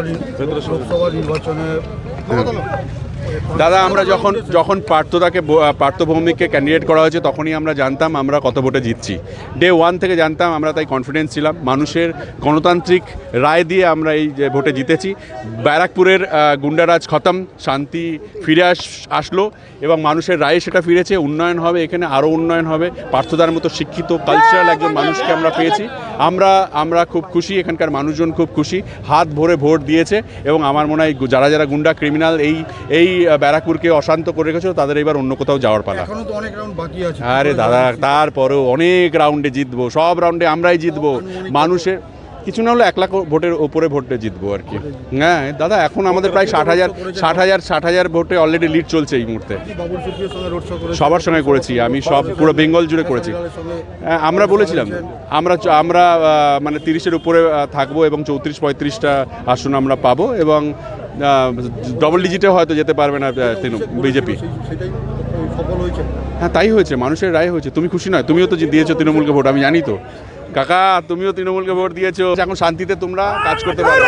নি- লোকসভা নির্বাচনে দাদা, আমরা যখন যখন পার্থদাকে ব- পার্থ ভৌমিককে ক্যান্ডিডেট করা হয়েছে, তখনই আমরা জানতাম আমরা কত ভোটে জিতছি। ডে ওয়ান থেকে জানতাম আমরা তাই কনফিডেন্স ছিলাম। মানুষের গণতান্ত্রিক রায় দিয়ে আমরা এই যে ভোটে জিতেছি। ব্যারাকপুরের গুন্ডারাজ খতম, শান্তি ফিরে আস আসলো এবং মানুষের রায়ে সেটা ফিরেছে। উন্নয়ন হবে, এখানে আরও উন্নয়ন হবে। পার্থদার মতো শিক্ষিত কালচারাল একজন মানুষকে আমরা পেয়েছি। আমরা আমরা খুব খুশি, এখানকার মানুষজন খুব খুশি। হাত ভরে ভোট দিয়েছে এবং আমার মনে হয় যারা যারা গুন্ডা ক্রিমিনাল এই এই ব্যারাকপুরকে অশান্ত করে রেখেছিল তাদের এবার অন্য কোথাও যাওয়ার পালা। এখনও তো অনেক রাউন্ড বাকি আছে। আরে দাদা তারপরেও অনেক রাউন্ডে জিতবো সব রাউন্ডে আমরাই জিতবো। মানুষের কিছু না হলে এক লাখ ভোটের ওপরে ভোটে জিতবো আর কি। হ্যাঁ দাদা এখন আমাদের প্রায় ষাট হাজার ষাট হাজার ষাট হাজার ভোটে অলরেডি লিড চলছে এই মুহূর্তে। সবার সঙ্গে করেছি আমি সব পুরো বেঙ্গল জুড়ে করেছি। হ্যাঁ, আমরা বলেছিলাম আমরা আমরা মানে তিরিশের উপরে থাকব এবং চৌত্রিশ পঁয়ত্রিশটা আসন আমরা পাবো এবং ডবল ডিজিটে হয়তো যেতে পারবে না বিজেপি সফল হয়েছে হ্যাঁ তাই হয়েছে মানুষের রায় হয়েছে। তুমি খুশি নয়? তুমিও তো দিয়েছ তৃণমূলকে ভোট আমি জানি তো। কাকা তুমিও তৃণমূলকে ভোট দিয়েছ। এখন শান্তিতে তোমরা কাজ করতে পারো।